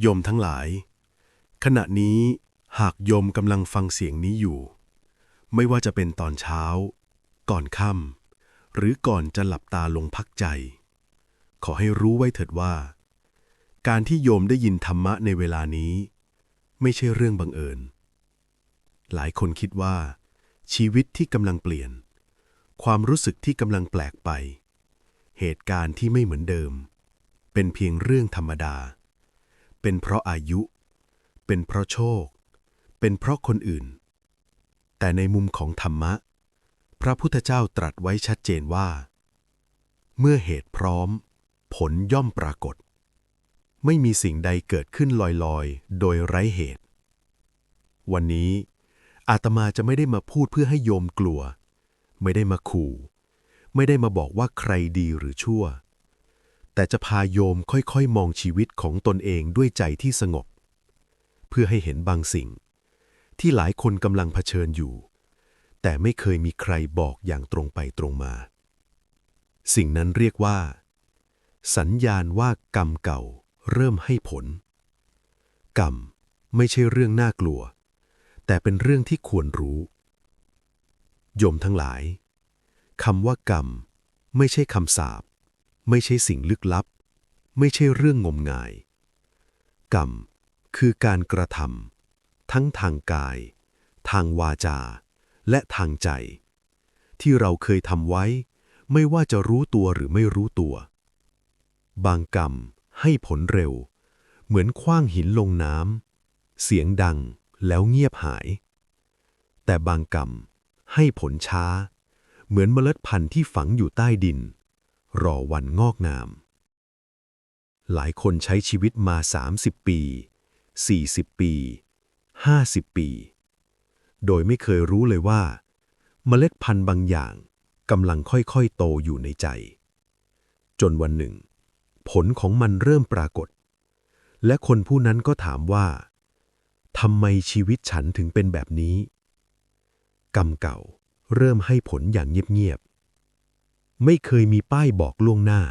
โยมทั้งหลาย ขณะนี้หากโยมกำลังฟังเสียงนี้อยู่ ไม่ว่าจะเป็นตอนเช้า ก่อนค่ำหรือก่อนจะหลับตาลงพักใจ ขอให้รู้ไว้เถิดว่า การที่โยมได้ยินธรรมะในเวลานี้ ไม่ใช่เรื่องบังเอิญ หลายคนคิดว่า ชีวิตที่กำลังเปลี่ยน ความรู้สึกที่กำลังแปลกไป เหตุการณ์ที่ไม่เหมือนเดิม เป็นเพียงเรื่องธรรมดา เป็นเพราะอายุ เป็นเพราะโชค เป็นเพราะคนอื่น แต่ในมุมของธรรมะ พระพุทธเจ้าตรัสไว้ชัดเจนว่า เมื่อเหตุพร้อม ผลย่อมปรากฏ ไม่มีสิ่งใดเกิดขึ้นลอยๆ โดยไร้เหตุ วันนี้อาตมาจะไม่ได้มาพูดเพื่อให้โยมกลัว ไม่ได้มาขู่ ไม่ได้มาบอกว่าใครดีหรือชั่ว แต่จะพาโยมค่อยๆ มองชีวิตของตนเองด้วยใจที่สงบ เพื่อให้เห็นบางสิ่ง ที่หลายคนกำลังเผชิญอยู่ แต่ไม่เคยมีใครบอกอย่างตรงไปตรงมา สิ่งนั้นเรียกว่า สัญญาณว่ากรรมเก่าเริ่มให้ผล กรรมไม่ใช่เรื่องน่ากลัว แต่เป็นเรื่องที่ควรรู้ โยมทั้งหลายคำว่ากรรมไม่ใช่คำสาป ไม่ใช่สิ่งลึกลับ ไม่ใช่เรื่องงมงาย กรรม คือการกระทำทั้งทางกาย ทางวาจา และทางใจ ที่เราเคยทำไว้ ไม่ว่าจะรู้ตัวหรือไม่รู้ตัว บางกรรมให้ผลเร็ว เหมือนคว้างหินลงน้ำเสียงดังแล้วเงียบหาย แต่บางกรรมให้ผลช้า เหมือนเมล็ดพันธุ์ที่ฝังอยู่ใต้ดิน รอวันงอกงาม หลายคนใช้ชีวิตมา 30 ปี 40 ปี 50 ปี โดยไม่เคยรู้เลยว่า เมล็ดพันธุ์บางอย่างกำลังค่อยๆ โตอยู่ในใจ จนวันหนึ่ง ผลของมันเริ่มปรากฏ และคนผู้นั้นก็ถามว่าทำไมชีวิตฉันถึงเป็นแบบนี้ กรรมเก่าเริ่มให้ผลอย่างเงียบๆ ไม่เคยมีป้ายบอกล่วงหน้า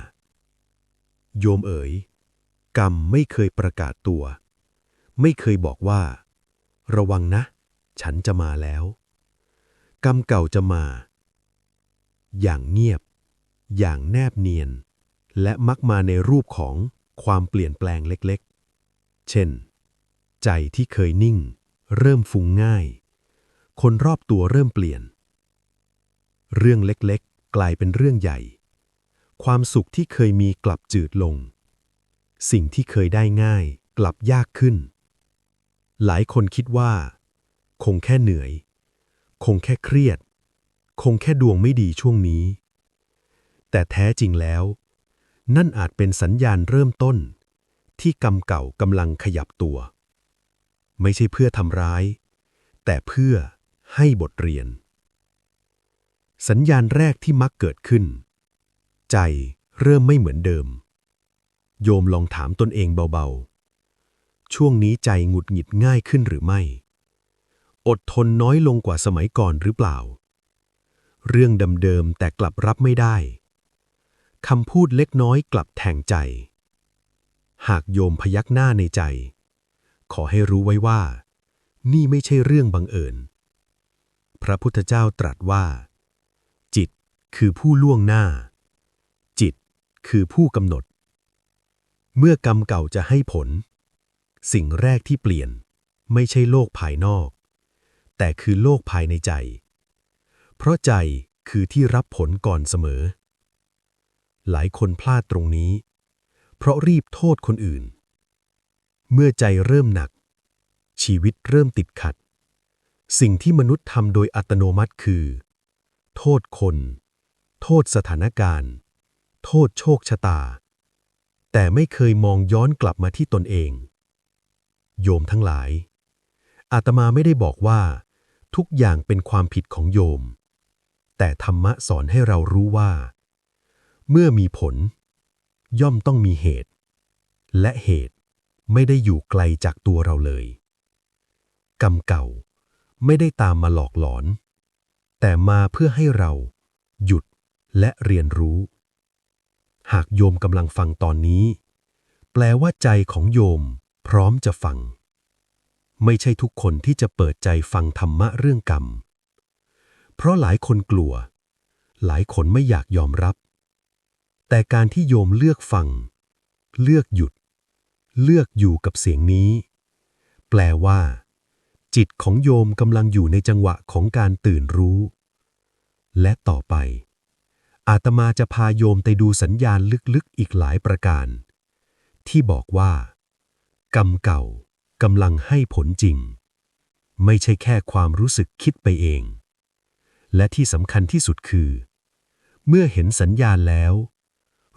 โยมเอ๋ย กรรมไม่เคยประกาศตัว ไม่เคยบอกว่า ระวังนะ ฉันจะมาแล้ว กรรมเก่าจะมา อย่างเงียบ อย่างแนบเนียน และมักมาในรูปของความเปลี่ยนแปลงเล็กๆ เช่น ใจที่เคยนิ่ง เริ่มฟุ้งง่าย คนรอบตัวเริ่มเปลี่ยน เรื่องเล็กๆ กลายเป็นเรื่องใหญ่ ความสุขที่เคยมีกลับจืดลง สิ่งที่เคยได้ง่ายกลับยากขึ้น หลายคนคิดว่า คงแค่เหนื่อย คงแค่เครียด คงแค่ดวงไม่ดีช่วงนี้ แต่แท้จริงแล้ว นั่นอาจเป็นสัญญาณเริ่มต้น ที่กรรมเก่ากำลังขยับตัว ไม่ใช่เพื่อทำร้าย แต่เพื่อให้บทเรียน สัญญาณแรกที่มักเกิดขึ้น ใจเริ่มไม่เหมือนเดิม โยมลองถามตนเองเบาๆ ช่วงนี้ใจหงุดหงิดง่ายขึ้นหรือไม่ อดทนน้อยลงกว่าสมัยก่อนหรือเปล่า เรื่องเดิมๆแต่กลับรับไม่ได้คำพูดเล็กน้อยกลับแทงใจ หากโยมพยักหน้าในใจ ขอให้รู้ไว้ว่า นี่ไม่ใช่เรื่องบังเอิญ พระพุทธเจ้าตรัสว่า คือผู้ล่วงหน้า จิตคือผู้กำหนด เมื่อกรรมเก่าจะให้ผล สิ่งแรกที่เปลี่ยนไม่ใช่โลกภายนอก แต่คือโลกภายในใจ เพราะใจคือที่รับผลก่อนเสมอ หลายคนพลาดตรงนี้ เพราะรีบโทษคนอื่น เมื่อใจเริ่มหนัก ชีวิตเริ่มติดขัด สิ่งที่มนุษย์ทำโดยอัตโนมัติคือ โทษคน ษสถานการณ์ โทษโชคชะตา แต่ไม่เคยมองย้อนกลับมาที่ตนเอง โยมทั้งหลาย อาตมาไม่ได้บอกว่า ทุกอย่างเป็นความผิดของโยม แต่ธรรมะสอนให้เรารู้ว่า เมื่อมีผล ย่อมต้องมีเหตุ และเหตุไม่ได้อยู่ไกลจากตัวเราเลย กรรมเก่าไม่ได้ตามมาหลอกหลอน แต่มาเพื่อให้เราหยุด และเรียนรู้ หากโยมกำลังฟังตอนนี้ แปลว่าใจของโยม พร้อมจะฟัง ไม่ใช่ทุกคนที่จะเปิดใจฟังธรรมะเรื่องกรรม เพราะหลายคนกลัว หลายคนไม่อยากยอมรับ แต่การที่โยมเลือกฟัง เลือกหยุด เลือกอยู่กับเสียงนี้ แปลว่า จิตของโยมกำลังอยู่ในจังหวะของการตื่นรู้ และต่อไป อาตมาจะพาโยมไปดูสัญญาณลึกๆอีกหลายประการ ที่บอกว่า กรรมเก่ากำลังให้ผลจริง ไม่ใช่แค่ความรู้สึกคิดไปเอง และที่สำคัญที่สุดคือ เมื่อเห็นสัญญาณแล้ว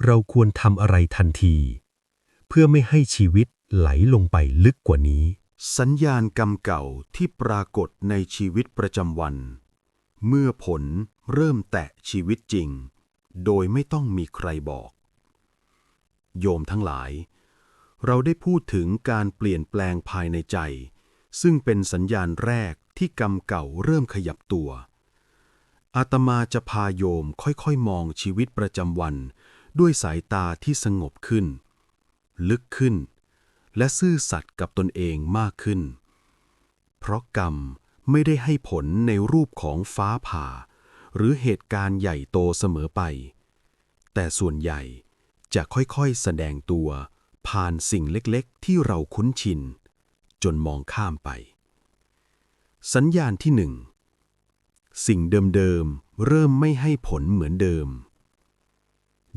เราควรทำอะไรทันที เพื่อไม่ให้ชีวิตไหลลงไปลึกกว่านี้ สัญญาณกรรมเก่าที่ปรากฏในชีวิตประจำวัน เมื่อผลเริ่มแตะชีวิตจริง โดยไม่ต้องมีใครบอก โยมทั้งหลาย เราได้พูดถึงการเปลี่ยนแปลงภายในใจ ซึ่งเป็นสัญญาณแรกที่กรรมเก่าเริ่มขยับตัว อาตมาจะพาโยมค่อยๆ มองชีวิตประจำวัน ด้วยสายตาที่สงบขึ้น ลึกขึ้น และซื่อสัตย์กับตนเองมากขึ้น เพราะกรรมไม่ได้ให้ผลในรูปของฟ้าผ่า หรือเหตุการณ์ใหญ่โตเสมอไป แต่ส่วนใหญ่จะค่อยๆแสดงตัว ผ่านสิ่งเล็กๆ ที่เราคุ้นชิน จนมองข้ามไป สัญญาณที่หนึ่งสิ่งเดิมๆ เริ่มไม่ให้ผลเหมือนเดิม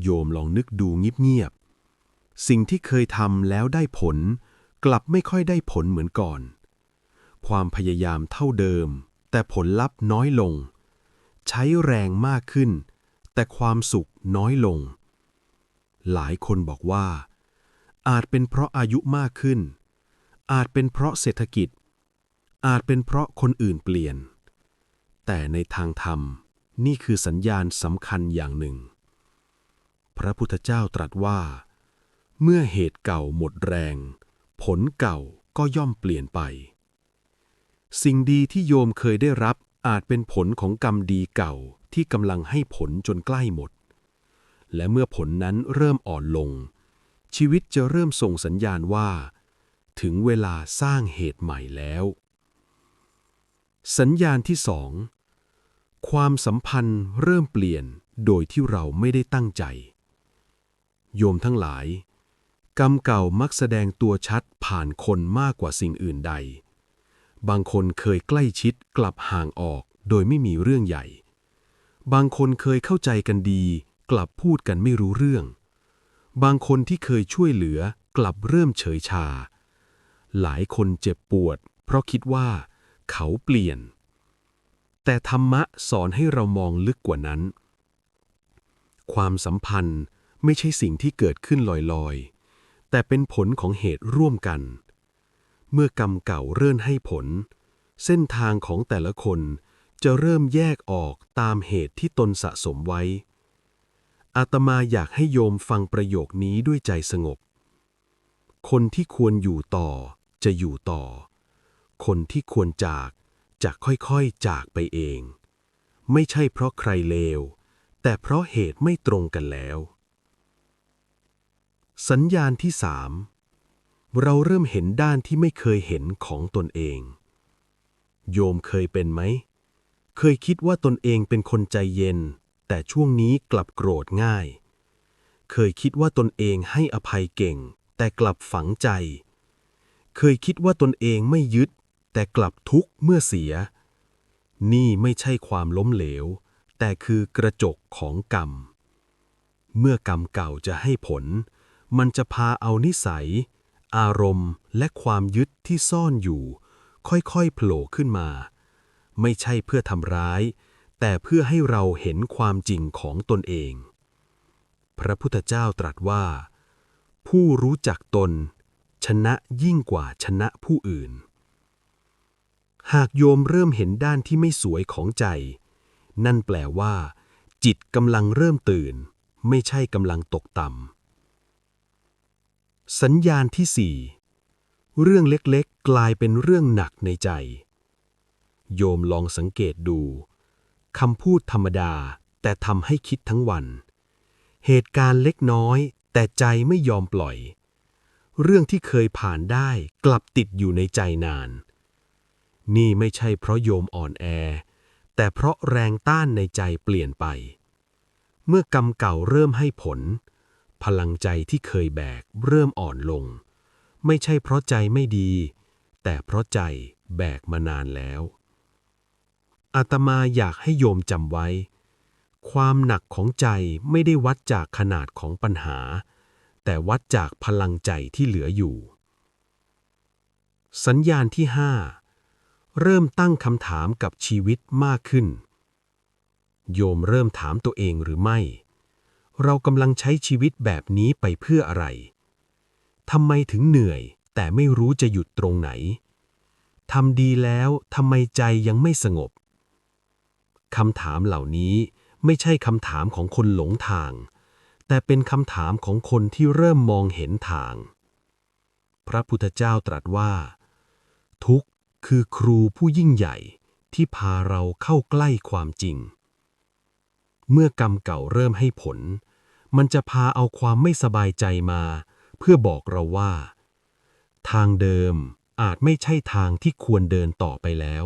โยมลองนึกดูเงียบๆ สิ่งที่เคยทำแล้วได้ผล กลับไม่ค่อยได้ผลเหมือนก่อน ความพยายามเท่าเดิม แต่ผลลัพธ์น้อยลง ใช้แรงมากขึ้น แต่ความสุขน้อยลง หลายคนบอกว่า อาจเป็นเพราะอายุมากขึ้น อาจเป็นเพราะเศรษฐกิจ อาจเป็นเพราะคนอื่นเปลี่ยน แต่ในทางธรรมนี่คือสัญญาณสำคัญอย่างหนึ่ง พระพุทธเจ้าตรัสว่า เมื่อเหตุเก่าหมดแรง ผลเก่าก็ย่อมเปลี่ยนไป สิ่งดีที่โยมเคยได้รับ อาจเป็นผลของกรรมดีเก่าที่กำลังให้ผลจนใกล้หมด และเมื่อผลนั้นเริ่มอ่อนลง ชีวิตจะเริ่มส่งสัญญาณว่า ถึงเวลาสร้างเหตุใหม่แล้ว สัญญาณที่สองความสัมพันธ์เริ่มเปลี่ยนโดยที่เราไม่ได้ตั้งใจ โยมทั้งหลาย กรรมเก่ามักแสดงตัวชัดผ่านคนมากกว่าสิ่งอื่นใด บางคนเคยใกล้ชิดกลับห่างออก โดยไม่มีเรื่องใหญ่ บางคนเคยเข้าใจกันดี กลับพูดกันไม่รู้เรื่อง บางคนที่เคยช่วยเหลือกลับเริ่มเฉยชา หลายคนเจ็บปวด เพราะคิดว่า เขาเปลี่ยน แต่ธรรมะสอนให้เรามองลึกกว่านั้น ความสัมพันธ์ไม่ใช่สิ่งที่เกิดขึ้นลอยๆ แต่เป็นผลของเหตุร่วมกัน เมื่อกรรมเก่าเริ่มให้ผล เส้นทางของแต่ละคนจะเริ่มแยกออกตามเหตุที่ตนสะสมไว้ อาตมาอยากให้โยมฟังประโยคนี้ด้วยใจสงบ คนที่ควรอยู่ต่อจะอยู่ต่อ คนที่ควรจากจะค่อยๆจากไปเอง ไม่ใช่เพราะใครเลว แต่เพราะเหตุไม่ตรงกันแล้ว สัญญาณที่สาม เราเริ่มเห็นด้านที่ไม่เคยเห็นของตนเอง โยมเคยเป็นไหม เคยคิดว่าตนเองเป็นคนใจเย็น แต่ช่วงนี้กลับโกรธง่าย เคยคิดว่าตนเองให้อภัยเก่ง แต่กลับฝังใจ เคยคิดว่าตนเองไม่ยึด แต่กลับทุกข์เมื่อเสีย นี่ไม่ใช่ความล้มเหลว แต่คือกระจกของกรรม เมื่อกรรมเก่าจะให้ผล มันจะพาเอานิสัย อารมณ์และความยึดที่ซ่อนอยู่ ค่อยๆโผล่ขึ้นมา ไม่ใช่เพื่อทำร้าย แต่เพื่อให้เราเห็นความจริงของตนเอง พระพุทธเจ้าตรัสว่า ผู้รู้จักตน ชนะยิ่งกว่าชนะผู้อื่น หากโยมเริ่มเห็นด้านที่ไม่สวยของใจ นั่นแปลว่า จิตกำลังเริ่มตื่น ไม่ใช่กำลังตกต่ำ สัญญาณที่สี่เรื่องเล็กๆ กลายเป็นเรื่องหนักในใจ โยมลองสังเกตดูคำพูดธรรมดาแต่ทำให้คิดทั้งวัน เหตุการณ์เล็กน้อย แต่ใจไม่ยอมปล่อย เรื่องที่เคยผ่านได้กลับติดอยู่ในใจนาน นี่ไม่ใช่เพราะโยมอ่อนแอ แต่เพราะแรงต้านในใจเปลี่ยนไป เมื่อกรรมเก่าเริ่มให้ผล พลังใจที่เคยแบกเริ่มอ่อนลง ไม่ใช่เพราะใจไม่ดี แต่เพราะใจแบกมานานแล้ว อาตมาอยากให้โยมจำไว้ ความหนักของใจไม่ได้วัดจากขนาดของปัญหา แต่วัดจากพลังใจที่เหลืออยู่ สัญญาณที่ห้าเริ่มตั้งคำถามกับชีวิตมากขึ้น โยมเริ่มถามตัวเองหรือไม่ เรากำลังใช้ชีวิตแบบนี้ไปเพื่ออะไร ทำไมถึงเหนื่อย แต่ไม่รู้จะหยุดตรงไหน ทำดีแล้วทำไมใจยังไม่สงบ คำถามเหล่านี้ไม่ใช่คำถามของคนหลงทาง แต่เป็นคำถามของคนที่เริ่มมองเห็นทาง พระพุทธเจ้าตรัสว่า ทุกข์คือครูผู้ยิ่งใหญ่ที่พาเราเข้าใกล้ความจริง เมื่อกรรมเก่าเริ่มให้ผล มันจะพาเอาความไม่สบายใจมา เพื่อบอกเราว่า ทางเดิมอาจไม่ใช่ทางที่ควรเดินต่อไปแล้ว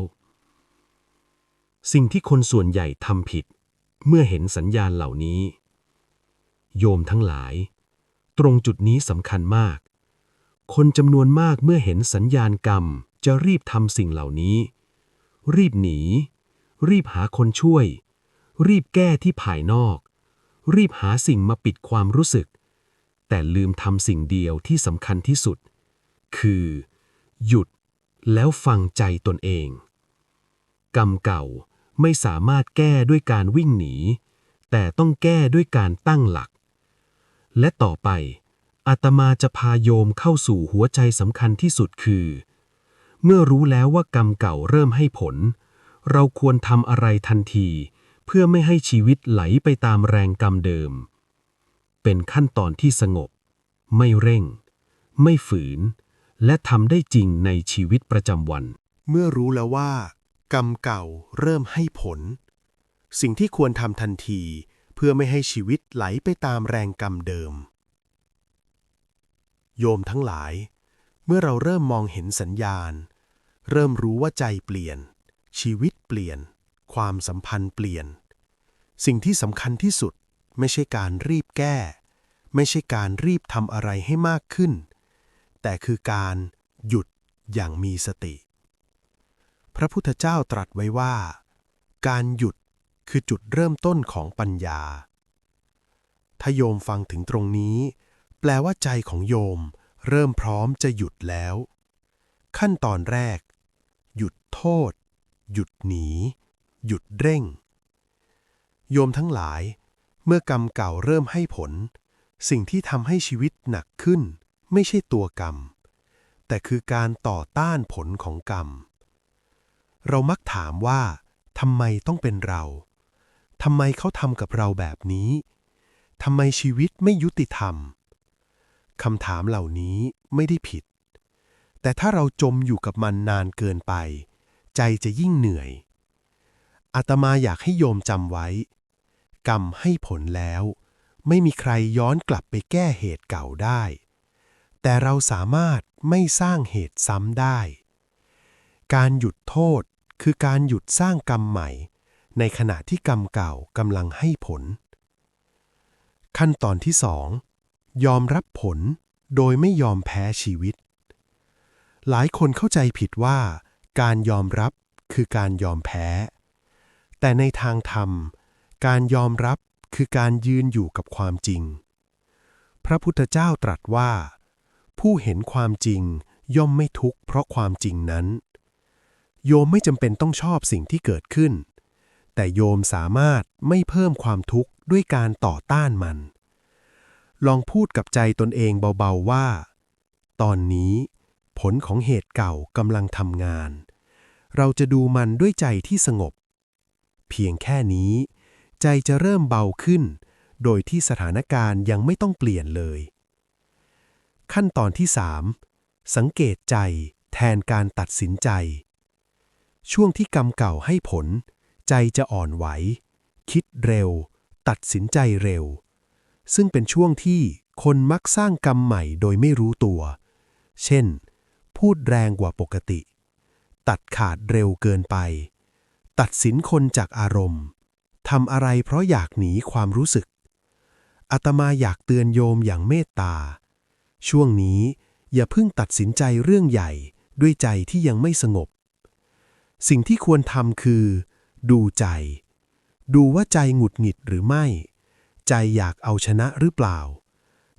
สิ่งที่คนส่วนใหญ่ทำผิด เมื่อเห็นสัญญาณเหล่านี้ โยมทั้งหลาย ตรงจุดนี้สำคัญมาก คนจำนวนมากเมื่อเห็นสัญญาณกรรมจะรีบทำสิ่งเหล่านี้ รีบหนี รีบหาคนช่วย รีบแก้ที่ภายนอก รีบหาสิ่งมาปิดความรู้สึก แต่ลืมทำสิ่งเดียวที่สำคัญที่สุด คือ หยุดแล้วฟังใจตนเอง กรรมเก่าไม่สามารถแก้ด้วยการวิ่งหนี แต่ต้องแก้ด้วยการตั้งหลัก และต่อไปอาตมาจะพาโยมเข้าสู่หัวใจสำคัญที่สุดคือ เมื่อรู้แล้วว่ากรรมเก่าเริ่มให้ผล เราควรทำอะไรทันที พื่อไม่ให้ชีวิตไหลไปตามแรงกรรมเดิม เป็นขั้นตอนที่สงบ ไม่เร่ง ไม่ฝืน และทำได้จริงในชีวิตประจำวัน เมื่อรู้แล้วว่า กรรมเก่าเริ่มให้ผล สิ่งที่ควรทำทันที เพื่อไม่ให้ชีวิตไหลไปตามแรงกรรมเดิม โยมทั้งหลาย เมื่อเราเริ่มมองเห็นสัญญาณ เริ่มรู้ว่าใจเปลี่ยน ชีวิตเปลี่ยน ความสัมพันธ์เปลี่ยน สิ่งที่สำคัญที่สุดไม่ใช่การรีบแก้ ไม่ใช่การรีบทำอะไรให้มากขึ้น แต่คือการหยุดอย่างมีสติ พระพุทธเจ้าตรัสไว้ว่า การหยุดคือจุดเริ่มต้นของปัญญา ถ้าโยมฟังถึงตรงนี้ แปลว่าใจของโยมเริ่มพร้อมจะหยุดแล้ว ขั้นตอนแรก หยุดโทษ หยุดหนี หยุดเร่ง โยมทั้งหลาย เมื่อกรรมเก่าเริ่มให้ผล สิ่งที่ทำให้ชีวิตหนักขึ้น ไม่ใช่ตัวกรรม แต่คือการต่อต้านผลของกรรม เรามักถามว่าทำไมต้องเป็นเราทำไมเขาทำกับเราแบบนี้ทำไมชีวิตไม่ยุติธรรมคำถามเหล่านี้ไม่ได้ผิด แต่ถ้าเราจมอยู่กับมันนานเกินไป ใจจะยิ่งเหนื่อยอาตมาอยากให้โยมจำไว้ กรรมให้ผลแล้ว ไม่มีใครย้อนกลับไปแก้เหตุเก่าได้ แต่เราสามารถไม่สร้างเหตุซ้ำได้ การหยุดโทษคือการหยุดสร้างกรรมใหม่ ในขณะที่กรรมเก่ากำลังให้ผล ขั้นตอนที่สองยอมรับผลโดยไม่ยอมแพ้ชีวิต หลายคนเข้าใจผิดว่า การยอมรับคือการยอมแพ้ แต่ในทางธรรม การยอมรับคือการยืนอยู่กับความจริง พระพุทธเจ้าตรัสว่า ผู้เห็นความจริงย่อมไม่ทุกข์เพราะความจริงนั้น โยมไม่จำเป็นต้องชอบสิ่งที่เกิดขึ้น แต่โยมสามารถไม่เพิ่มความทุกข์ด้วยการต่อต้านมัน ลองพูดกับใจตนเองเบาๆว่า ตอนนี้ผลของเหตุเก่ากำลังทำงาน เราจะดูมันด้วยใจที่สงบ เพียงแค่นี้ ใจจะเริ่มเบาขึ้น โดยที่สถานการณ์ยังไม่ต้องเปลี่ยนเลย ขั้นตอนที่ 3 สังเกตใจแทนการตัดสินใจ ช่วงที่กรรมเก่าให้ผล ใจจะอ่อนไหว คิดเร็ว ตัดสินใจเร็ว ซึ่งเป็นช่วงที่คนมักสร้างกรรมใหม่โดยไม่รู้ตัวเเช่น พูดแรงกว่าปกติ ตัดขาดเร็วเกินไป ตัดสินคนจากอารมณ์ ทำอะไรเพราะอยากหนีความรู้สึก อาตมาอยากเตือนโยมอย่างเมตตา ช่วงนี้อย่าเพิ่งตัดสินใจเรื่องใหญ่ด้วยใจที่ยังไม่สงบ สิ่งที่ควรทำคือ ดูใจ ดูว่าใจหงุดหงิดหรือไม่ ใจอยากเอาชนะหรือเปล่า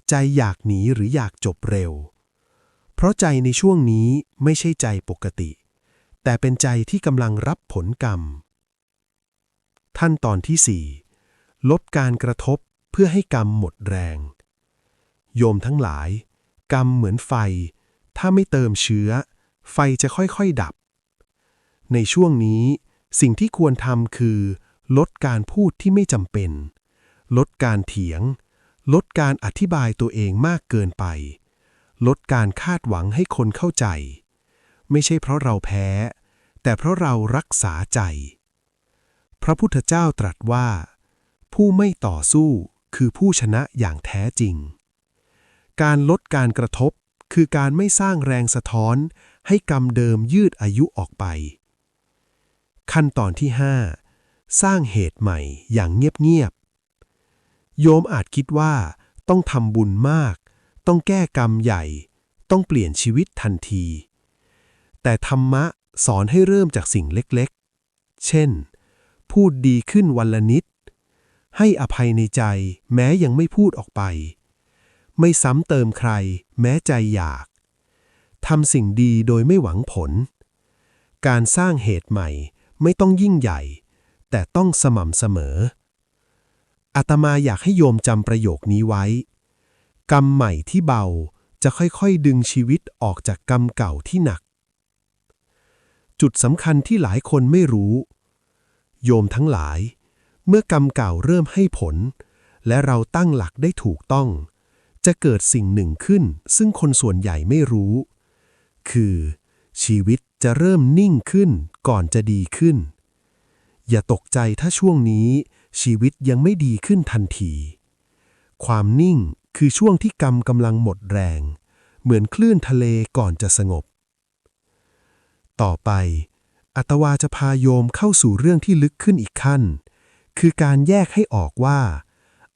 ใจอยากหนีหรืออยากจบเร็ว เพราะใจในช่วงนี้ไม่ใช่ใจปกติ แต่เป็นใจที่กำลังรับผลกรรม ขั้นตอนที่ 4ลดการกระทบเพื่อให้กรรมหมดแรง โยมทั้งหลาย กรรมเหมือนไฟ ถ้าไม่เติมเชื้อ ไฟจะค่อยๆดับ ในช่วงนี้ สิ่งที่ควรทำคือ ลดการพูดที่ไม่จำเป็น ลดการเถียง ลดการอธิบายตัวเองมากเกินไป ลดการคาดหวังให้คนเข้าใจ ไม่ใช่เพราะเราแพ้ แต่เพราะเรารักษาใจ พระพุทธเจ้าตรัสว่า ผู้ไม่ต่อสู้คือผู้ชนะอย่างแท้จริง การลดการกระทบคือการไม่สร้างแรงสะท้อนให้กรรมเดิมยืดอายุออกไป ขั้นตอนที่ 5 สร้างเหตุใหม่อย่างเงียบๆ โยมอาจคิดว่าต้องทำบุญมาก ต้องแก้กรรมใหญ่ ต้องเปลี่ยนชีวิตทันที แต่ธรรมะสอนให้เริ่มจากสิ่งเล็กๆ เช่น พูดดีขึ้นวันละนิด ให้อภัยในใจแม้ยังไม่พูดออกไป ไม่ซ้ำเติมใคร แม้ใจอยากทำสิ่งดีโดยไม่หวังผล การสร้างเหตุใหม่ไม่ต้องยิ่งใหญ่ แต่ต้องสม่ำเสมออาตมาอยากให้โยมจำประโยคนี้ไว้ กรรมใหม่ที่เบาจะค่อยๆดึงชีวิตออกจากกรรมเก่าที่หนัก จุดสำคัญที่หลายคนไม่รู้ โยมทั้งหลาย เมื่อกรรมเก่าเริ่มให้ผล และเราตั้งหลักได้ถูกต้อง จะเกิดสิ่งหนึ่งขึ้น ซึ่งคนส่วนใหญ่ไม่รู้ คือ ชีวิตจะเริ่มนิ่งขึ้นก่อนจะดีขึ้น อย่าตกใจถ้าช่วงนี้ ชีวิตยังไม่ดีขึ้นทันที ความนิ่งคือช่วงที่กรรมกำลังหมดแรง เหมือนคลื่นทะเลก่อนจะสงบ ต่อไป อัตวาจะพาโยมเข้าสู่เรื่องที่ลึกขึ้นอีกขั้น คือการแยกให้ออกว่า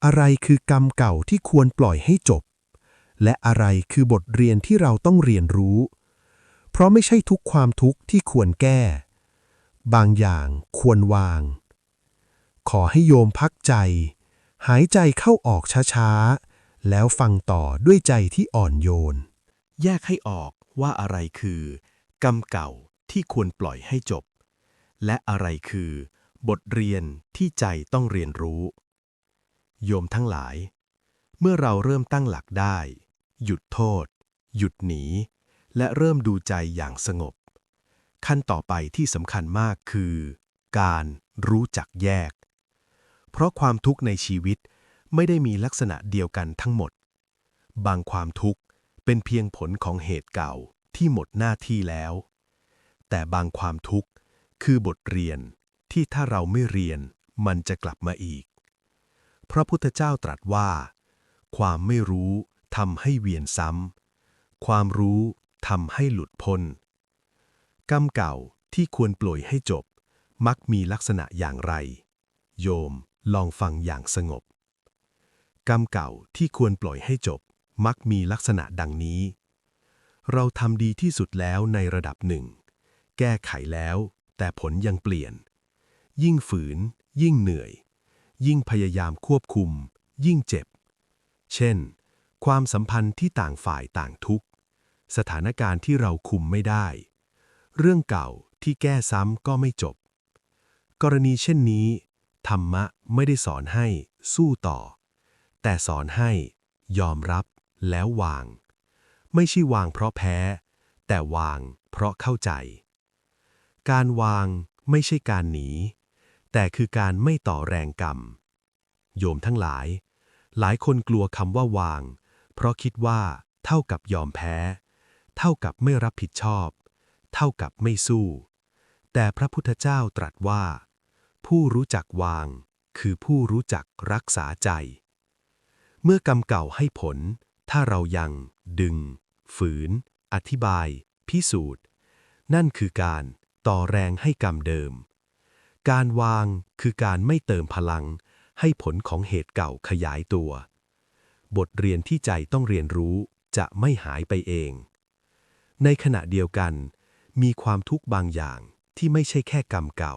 อะไรคือกรรมเก่าที่ควรปล่อยให้จบ และอะไรคือบทเรียนที่เราต้องเรียนรู้ เพราะไม่ใช่ทุกความทุกข์ที่ควรแก้ บางอย่างควรวาง ขอให้โยมพักใจ หายใจเข้าออกช้าๆ แล้วฟังต่อด้วยใจที่อ่อนโยน แยกให้ออกว่าอะไรคือ กรรมเก่า ที่ควรปล่อยให้จบ และอะไรคือ บทเรียนที่ใจต้องเรียนรู้ โยมทั้งหลาย เมื่อเราเริ่มตั้งหลักได้ หยุดโทษ หยุดหนี และเริ่มดูใจอย่างสงบ ขั้นต่อไปที่สำคัญมากคือ การรู้จักแยก เพราะความทุกข์ในชีวิตไม่ได้มีลักษณะเดียวกันทั้งหมด บางความทุกข์เป็นเพียงผลของเหตุเก่าที่หมดหน้าที่แล้ว แต่บางความทุกข์คือบทเรียนที่ถ้าเราไม่เรียนมันจะกลับมาอีก พระพุทธเจ้าตรัสว่า ความไม่รู้ทำให้เวียนซ้ำ ความรู้ทำให้หลุดพ้น กรรมเก่าที่ควรปล่อยให้จบ มักมีลักษณะอย่างไร โยมลองฟังอย่างสงบ กรรมเก่าที่ควรปล่อยให้จบ มักมีลักษณะดังนี้ เราทำดีที่สุดแล้วในระดับหนึ่ง แก้ไขแล้ว แต่ผลยังเปลี่ยน ยิ่งฝืน ยิ่งเหนื่อย ยิ่งพยายามควบคุม ยิ่งเจ็บ เช่น ความสัมพันธ์ที่ต่างฝ่ายต่างทุกข์ สถานการณ์ที่เราคุมไม่ได้ เรื่องเก่าที่แก้ซ้ำก็ไม่จบ กรณีเช่นนี้ ธรรมะไม่ได้สอนให้สู้ต่อ แต่สอนให้ยอมรับแล้ววาง ไม่ใช่วางเพราะแพ้ แต่วางเพราะเข้าใจ การวางไม่ใช่การหนี แต่คือการไม่ต่อแรงกรรม โยมทั้งหลาย หลายคนกลัวคำว่าวาง เพราะคิดว่า เท่ากับยอมแพ้ เท่ากับไม่รับผิดชอบ เท่ากับไม่สู้ แต่พระพุทธเจ้าตรัสว่า ผู้รู้จักวาง คือผู้รู้จักรักษาใจ เมื่อกรรมเก่าให้ผล ถ้าเรายัง ดึง ฝืนออธิบาย พิสูจน์ นั่นคือการ ต่อแรงให้กรรมเดิม การวางคือการไม่เติมพลัง ให้ผลของเหตุเก่าขยายตัว บทเรียนที่ใจต้องเรียนรู้จะไม่หายไปเอง ในขณะเดียวกัน มีความทุกข์บางอย่างที่ไม่ใช่แค่กรรมเก่า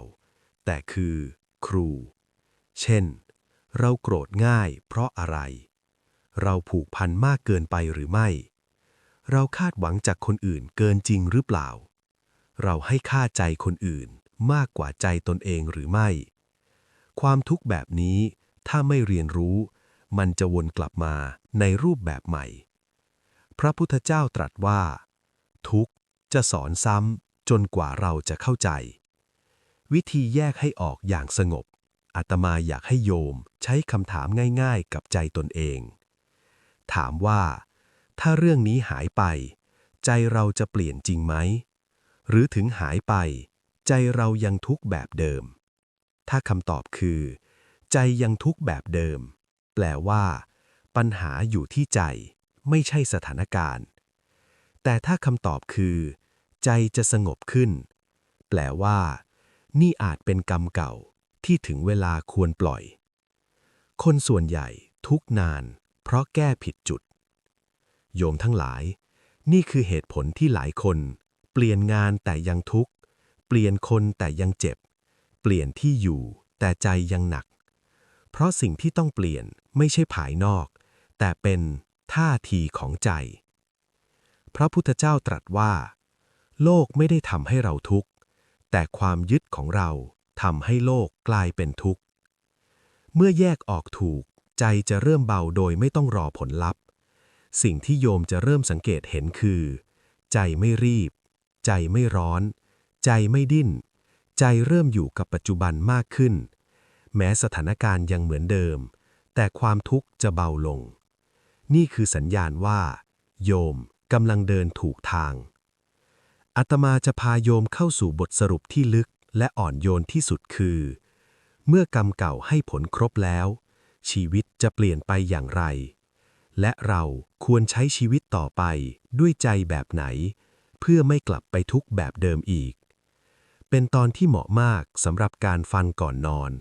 แต่คือ ครู เช่น เราโกรธง่ายเพราะอะไร เราผูกพันมากเกินไปหรือไม่ เราคาดหวังจากคนอื่นเกินจริงหรือเปล่า เราให้ค่าใจคนอื่นมากกว่าใจตนเองหรือไม่ ความทุกข์แบบนี้ถ้าไม่เรียนรู้ มันจะวนกลับมาในรูปแบบใหม่ พระพุทธเจ้าตรัสว่า ทุกข์จะสอนซ้ำจนกว่าเราจะเข้าใจ วิธีแยกให้ออกอย่างสงบอาตมาอยากให้โยมใช้คำถามง่ายๆ กับใจตนเอง ถามว่า ถ้าเรื่องนี้หายไป ใจเราจะเปลี่ยนจริงไหม หรือถึงหายไป ใจเรายังทุกข์แบบเดิม ถ้าคำตอบคือ ใจยังทุกข์แบบเดิม แปลว่า ปัญหาอยู่ที่ใจ ไม่ใช่สถานการณ์ แต่ถ้าคำตอบคือ ใจจะสงบขึ้น แปลว่า นี่อาจเป็นกรรมเก่าที่ถึงเวลาควรปล่อย คนส่วนใหญ่ทุกนาน เพราะแก้ผิดจุด โยมทั้งหลาย นี่คือเหตุผลที่หลายคน เปลี่ยนงานแต่ยังทุกข์ เปลี่ยนคนแต่ยังเจ็บ เปลี่ยนที่อยู่แต่ใจยังหนัก เพราะสิ่งที่ต้องเปลี่ยนไม่ใช่ภายนอก แต่เป็นท่าทีของใจ พระพุทธเจ้าตรัสว่า โลกไม่ได้ทำให้เราทุกข์ แต่ความยึดของเราทำให้โลกกลายเป็นทุกข์ เมื่อแยกออกถูกใจจะเริ่มเบาโดยไม่ต้องรอผลลัพธ์ สิ่งที่โยมจะเริ่มสังเกตเห็นคือ ใจไม่รีบ ใจไม่ร้อน ใจไม่ดิ้น ใจเริ่มอยู่กับปัจจุบันมากขึ้น แม้สถานการณ์ยังเหมือนเดิม แต่ความทุกข์จะเบาลง นี่คือสัญญาณว่า โยมกำลังเดินถูกทางอาตมาจะพาโยมเข้าสู่บทสรุปที่ลึกและอ่อนโยนที่สุดคือ เมื่อกรรมเก่าให้ผลครบแล้ว ชีวิตจะเปลี่ยนไปอย่างไร และเราควรใช้ชีวิตต่อไปด้วยใจแบบไหน เพื่อไม่กลับไปทุกแบบเดิมอีก เป็นตอนที่เหมาะมากสำหรับการฟังก่อนนอน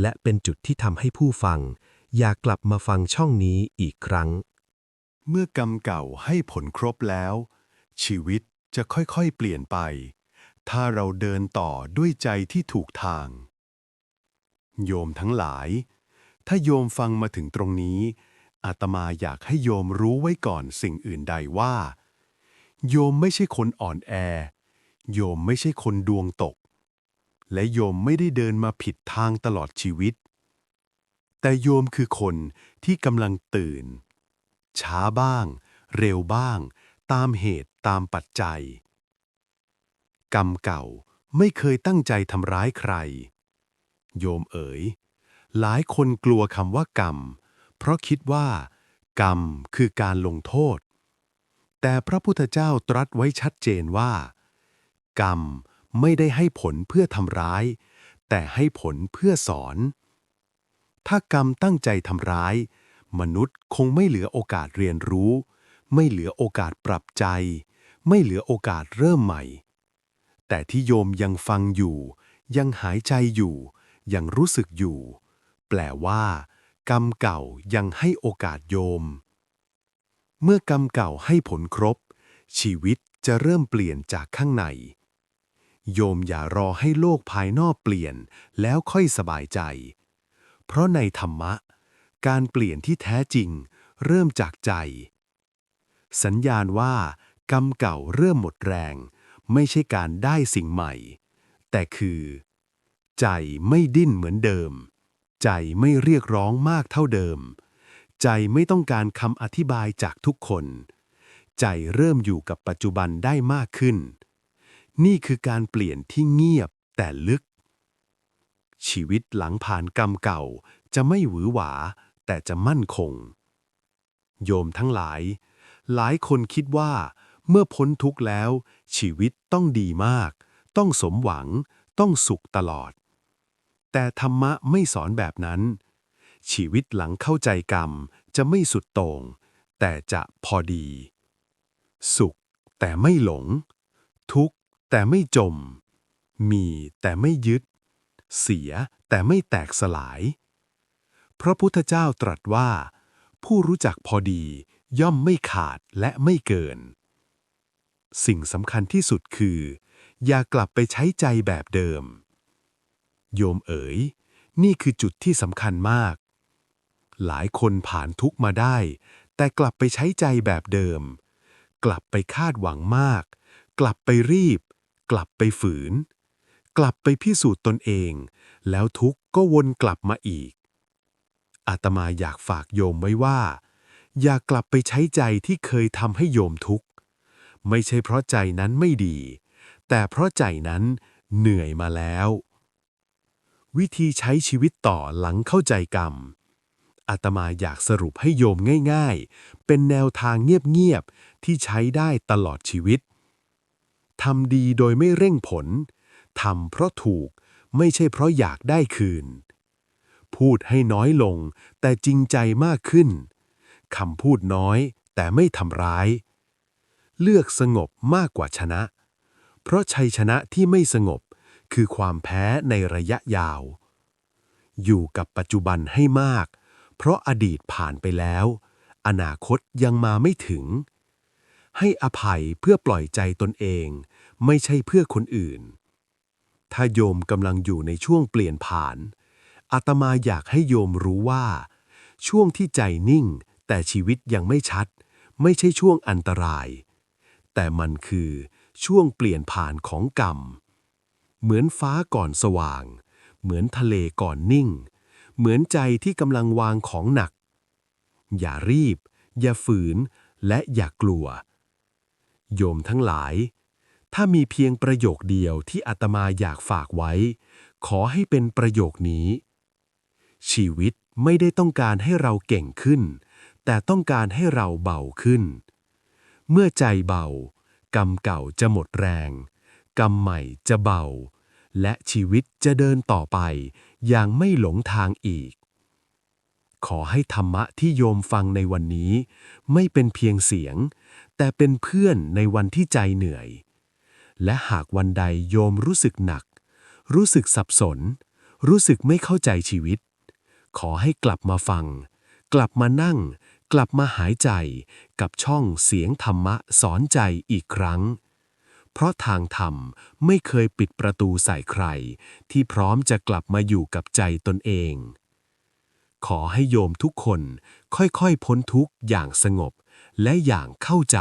และเป็นจุดที่ทำให้ผู้ฟัง อยากกลับมาฟังช่องนี้อีกครั้ง เมื่อกรรมเก่าให้ผลครบแล้ว ชีวิตจะค่อยๆเปลี่ยนไป ถ้าเราเดินต่อด้วยใจที่ถูกทาง โยมทั้งหลาย ถ้าโยมฟังมาถึงตรงนี้อาตมาอยากให้โยมรู้ไว้ก่อนสิ่งอื่นใดว่า โยมไม่ใช่คนอ่อนแอ โยมไม่ใช่คนดวงตก และโยมไม่ได้เดินมาผิดทางตลอดชีวิต แต่โยมคือคนที่กำลังตื่น ช้าบ้าง เร็วบ้าง ตามเหตุตามปัจจัย กรรมเก่าไม่เคยตั้งใจทำร้ายใคร โยมเอ๋ย หลายคนกลัวคำว่ากรรม เพราะคิดว่า กรรมคือการลงโทษ แต่พระพุทธเจ้าตรัสไว้ชัดเจนว่า กรรมไม่ได้ให้ผลเพื่อทำร้าย แต่ให้ผลเพื่อสอน ถ้ากรรมตั้งใจทำร้าย มนุษย์คงไม่เหลือโอกาสเรียนรู้ ไม่เหลือโอกาสปรับใจ ไม่เหลือโอกาสเริ่มใหม่ แต่ที่โยมยังฟังอยู่ ยังหายใจอยู่ ยังรู้สึกอยู่ แปลว่า กรรมเก่ายังให้โอกาสโยม เมื่อกรรมเก่าให้ผลครบ ชีวิตจะเริ่มเปลี่ยนจากข้างใน โยมอย่ารอให้โลกภายนอกเปลี่ยนแล้วค่อยสบายใจ เพราะในธรรมะ การเปลี่ยนที่แท้จริง เริ่มจากใจ สัญญาณว่ากรรมเก่าเริ่มหมดแรง ไม่ใช่การได้สิ่งใหม่ แต่คือ ใจไม่ดิ้นเหมือนเดิม ใจไม่เรียกร้องมากเท่าเดิม ใจไม่ต้องการคำอธิบายจากทุกคน ใจเริ่มอยู่กับปัจจุบันได้มากขึ้น นี่คือการเปลี่ยนที่เงียบแต่ลึก ชีวิตหลังผ่านกรรมเก่าจะไม่หวือหวา แต่จะมั่นคง โยมทั้งหลาย หลายคนคิดว่า เมื่อพ้นทุกข์แล้ว ชีวิตต้องดีมาก ต้องสมหวัง ต้องสุขตลอด แต่ธรรมะไม่สอนแบบนั้น ชีวิตหลังเข้าใจกรรมจะไม่สุดโต่งแต่จะพอดี สุขแต่ไม่หลง ทุกข์แต่ไม่จม มีแต่ไม่ยึด เสียแต่ไม่แตกสลาย พระพุทธเจ้าตรัสว่า ผู้รู้จักพอดีย่อมไม่ขาดและไม่เกิน สิ่งสำคัญที่สุดคือ อย่ากลับไปใช้ใจแบบเดิม โยมเอ๋ย นี่คือจุดที่สำคัญมาก หลายคนผ่านทุกมาได้ แต่กลับไปใช้ใจแบบเดิม กลับไปคาดหวังมาก กลับไปรีบ กลับไปฝืน กลับไปพิสูจน์ตนเอง แล้วทุกก็วนกลับมาอีก อาตมาอยากฝากโยมไว้ว่า อย่ากลับไปใช้ใจที่เคยทำให้โยมทุกข์ ไม่ใช่เพราะใจนั้นไม่ดี แต่เพราะใจนั้นเหนื่อยมาแล้ววิธีใช้ชีวิตต่อหลังเข้าใจกรรม อาตมาอยากสรุปให้โยมง่ายๆ เป็นแนวทางเงียบๆ ที่ใช้ได้ตลอดชีวิต ทำดีโดยไม่เร่งผล ทำเพราะถูก ไม่ใช่เพราะอยากได้คืน พูดให้น้อยลง แต่จริงใจมากขึ้น คำพูดน้อยแต่ไม่ทำร้าย เลือกสงบมากกว่าชนะ เพราะชัยชนะที่ไม่สงบคือความแพ้ในระยะยาว อยู่กับปัจจุบันให้มาก เพราะอดีตผ่านไปแล้ว อนาคตยังมาไม่ถึง ให้อภัยเพื่อปล่อยใจตนเอง ไม่ใช่เพื่อคนอื่น ถ้าโยมกำลังอยู่ในช่วงเปลี่ยนผ่าน อาตมาอยากให้โยมรู้ว่า ช่วงที่ใจนิ่ง แต่ชีวิตยังไม่ชัด ไม่ใช่ช่วงอันตราย แต่มันคือช่วงเปลี่ยนผ่านของกรรม เหมือนฟ้าก่อนสว่าง เหมือนทะเลก่อนนิ่ง เหมือนใจที่กำลังวางของหนัก อย่ารีบ อย่าฝืน และอย่ากลัว โยมทั้งหลาย ถ้ามีเพียงประโยคเดียวที่อาตมาอยากฝากไว้ ขอให้เป็นประโยคนี้ ชีวิตไม่ได้ต้องการให้เราเก่งขึ้น แต่ต้องการให้เราเบาขึ้น เมื่อใจเบา กรรมเก่าจะหมดแรง กรรมใหม่จะเบา และชีวิตจะเดินต่อไป อย่างไม่หลงทางอีก ขอให้ธรรมะที่โยมฟังในวันนี้ ไม่เป็นเพียงเสียง แต่เป็นเพื่อนในวันที่ใจเหนื่อย และหากวันใดโยมรู้สึกหนัก รู้สึกสับสน รู้สึกไม่เข้าใจชีวิต ขอให้กลับมาฟัง กลับมานั่ง กลับมาหายใจกับช่องเสียงธรรมะสอนใจอีกครั้ง เพราะทางธรรมไม่เคยปิดประตูใส่ใคร ที่พร้อมจะกลับมาอยู่กับใจตนเอง ขอให้โยมทุกคนค่อยๆพ้นทุกข์อย่างสงบและอย่างเข้าใจ